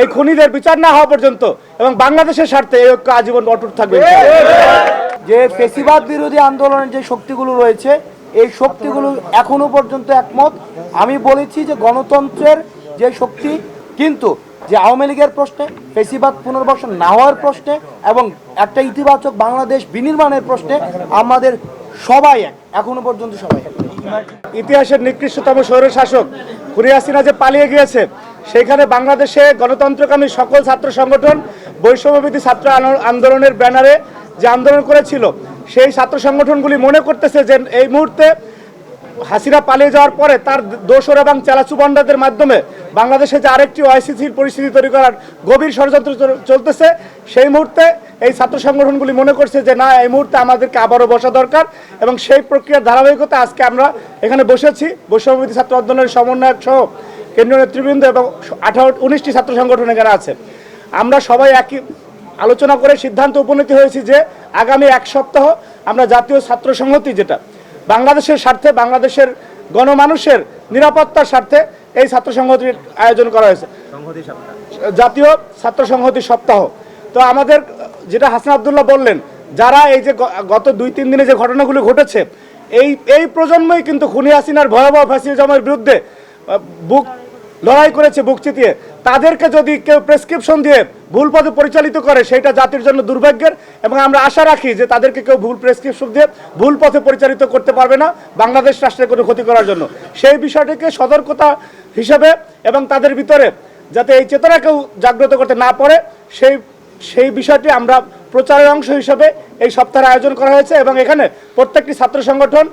এই খুনিদের বিচার না হওয়া পর্যন্ত এবং বাংলাদেশের স্বার্থে এই ঐক্য আজীবন অটুট থাকবে যে ফেসিবাদ বিরোধী আন্দোলনের যে শক্তিগুলো রয়েছে এই শক্তিগুলো এখনও পর্যন্ত একমত। আমি বলেছি যে গণতন্ত্রের যে শক্তি কিন্তু যে আওয়ামী লীগের প্রশ্নে ফেসিবাদ পুনর্বাসন না হওয়ার প্রশ্নে এবং একটা ইতিবাচক বাংলাদেশ বিনির্মাণের প্রশ্নে আমাদের সবাই এক এখনও পর্যন্ত সবাই এক। ইতিহাসের নিকৃষ্টতম স্বৈর শাসক খুনি হাসিনা যে পালিয়ে গিয়েছে সেখানে বাংলাদেশে গণতন্ত্রকামী সকল ছাত্র সংগঠন বৈষম্যবিধি ছাত্র আন্দোলনের ব্যানারে যে আন্দোলন করেছিল, সেই ছাত্র সংগঠনগুলি মনে করতেছে যে এই মুহূর্তে হাসিনা পালিয়ে যাওয়ার পরে তার দোসর এবং চালাচুবান্ডাদের মাধ্যমে বাংলাদেশে যে আরেকটি অস্থিতির পরিস্থিতি তৈরি করার গভীর ষড়যন্ত্র চল- চলতেছে, সেই মুহূর্তে এই ছাত্র সংগঠনগুলি মনে করছে যে না, এই মুহূর্তে আমাদেরকে আবারও বসা দরকার এবং সেই প্রক্রিয়ার ধারাবাহিকতা আজকে আমরা এখানে বসেছি। বৈষম্যবিধি ছাত্র আন্দোলনের সমন্বয়ক সহ কেন্দ্রীয় নেতৃবৃন্দ এবং আঠারো উনিশটি ছাত্র সংগঠন এখানে আছে আমরা সবাই একই আলোচনা করে সিদ্ধান্ত উপনীত হয়েছি যে আগামী এক সপ্তাহ আমরা জাতীয় ছাত্র সংহতি যেটা বাংলাদেশের স্বার্থে বাংলাদেশের গণমানুষের নিরাপত্তার স্বার্থে এই ছাত্র সংহতির আয়োজন করা হয়েছে। জাতীয় ছাত্র সংহতি সপ্তাহ। তো আমাদের যেটা হাসান আবদুল্লাহ বললেন যারা এই যে গত দুই তিন দিনে যে ঘটনাগুলো ঘটেছে এই এই প্রজন্মই কিন্তু খুনি হাসিনার ভয়াবহ ফ্যাসিজমের বিরুদ্ধে বুক লড়াই করেছে বুক চিতিয়ে। তাদেরকে যদি কেউ প্রেসক্রিপশন দিয়ে ভুল পথে পরিচালিত করে সেটা জাতির জন্য দুর্ভাগ্যের। এবং আমরা আশা রাখি যে তাদেরকে কেউ ভুল প্রেসক্রিপশন দিয়ে ভুল পথে পরিচালিত করতে পারবে না বাংলাদেশ রাষ্ট্রের কোনো ক্ষতি করার জন্য। সেই বিষয়টিকে সতর্কতা হিসেবে এবং তাদের ভিতরে যাতে এই চেতনা কেউ জাগ্রত করতে না পারে, সেই সেই বিষয়টি আমরা প্রচারের অংশ হিসেবে এই সপ্তাহের আয়োজন করা হয়েছে। এবং এখানে প্রত্যেকটি ছাত্র সংগঠন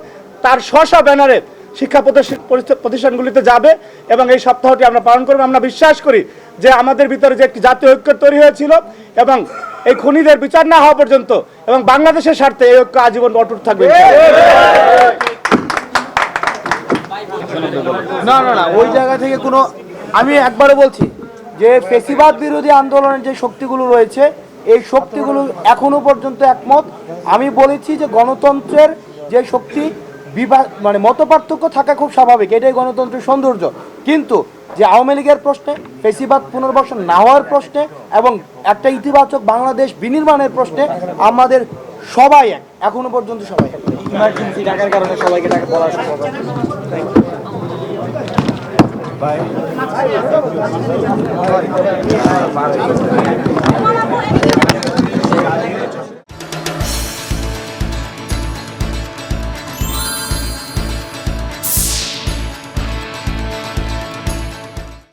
তার স্ব ব্যানারে শিক্ষা প্রতিষ্ঠা- প্রতিষ্ঠা- প্রতিষ্ঠানগুলিতে যাবে এবং এই সপ্তাহটি আমরা পালন করব। আমরা বিশ্বাস করি যে আমাদের ভিতরে যে একটি জাতীয় ঐক্য তৈরি হয়েছিল এবং এই খুনিদের বিচার না হওয়া পর্যন্ত এবং বাংলাদেশের স্বার্থে এই ঐক্য আজীবন অটুট থাকবে। না না না, ওই জায়গা থেকে কোনো আমি একবারও বলছি যে ফেসিবাদ বিরোধী আন্দোলনের যে শক্তিগুলো রয়েছে, এই শক্তিগুলো এখনও পর্যন্ত একমত। আমি বলেছি যে গণতন্ত্রের যে শক্তি বিভাগ মানে মত পার্থক্য থাকা খুব স্বাভাবিক, এটাই গণতন্ত্রের সৌন্দর্য। কিন্তু যে আওয়ামী লীগের প্রশ্নে, ফেসিবাদ পুনর্বাসন না হওয়ার প্রশ্নে এবং একটা ইতিবাচক বাংলাদেশ বিনির্মাণের প্রশ্নে আমাদের সবাই এক, এখনও পর্যন্ত সবাই এক। কারণে সবাইকে বলা।